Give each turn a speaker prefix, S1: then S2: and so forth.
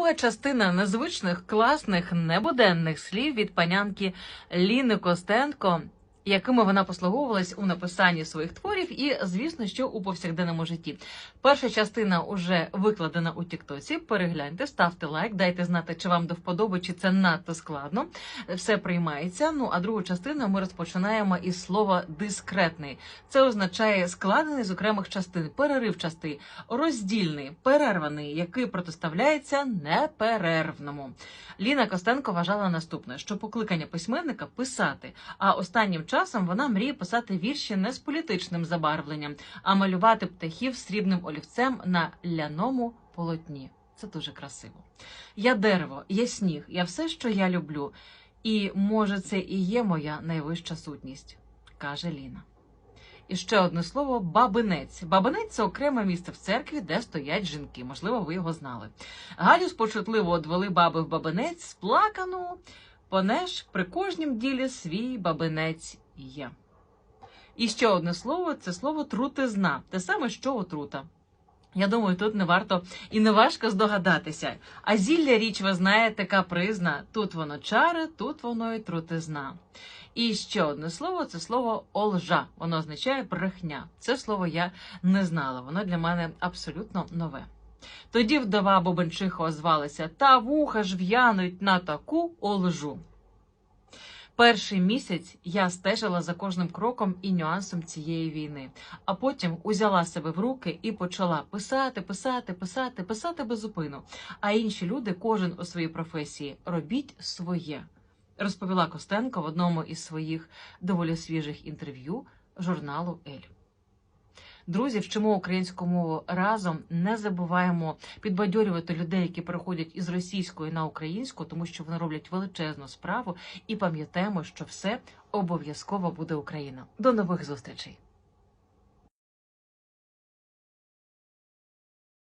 S1: Друга частина незвичних, класних, небуденних слів від панянки Ліни Костенко, якими вона послуговувалась у написанні своїх творів, і звісно, що у повсякденному житті. Перша частина уже викладена у Тіктоці. Перегляньте, ставте лайк, дайте знати, чи вам до вподоби, чи це надто складно. Все приймається. Ну а другу частину ми розпочинаємо із слова дискретний. Це означає складений з окремих частин, переривчастий, роздільний, перерваний, який протиставляється неперервному. Ліна Костенко вважала наступне: що покликання письменника писати, а останнім часом вона мріє писати вірші не з політичним забарвленням, а малювати птахів срібним олівцем на ляному полотні. Це дуже красиво. Я дерево, я сніг, я все, що я люблю. І може, це і є моя найвища сутність, каже Ліна. І ще одне слово бабинець. Бабинець це окреме місце в церкві, де стоять жінки. Можливо, ви його знали. Галю спочутливо одвели баби в бабинець, сплакану, понеж при кожнім ділі свій бабинець є. І ще одне слово це слово трутизна, те саме, що отрута. Я думаю, тут не варто і не важко здогадатися. А зілля річ, ви знаєте, капризна. Тут воно чари, тут воно і трутизна. І ще одне слово це слово олжа. Воно означає брехня. Це слово я не знала. Воно для мене абсолютно нове. Тоді вдова Бобенчиха озвалася та вуха ж в'януть на таку олжу. Перший місяць я стежила за кожним кроком і нюансом цієї війни, а потім узяла себе в руки і почала писати, писати, писати, писати без зупину. А інші люди, кожен у своїй професії, робіть своє, розповіла Костенко в одному із своїх доволі свіжих інтерв'ю журналу Ель. Друзі, вчимо українську мову разом. Не забуваємо підбадьорювати людей, які переходять із російської на українську, тому що вони роблять величезну справу. І пам'ятаємо, що все обов'язково буде Україна. До нових зустрічей.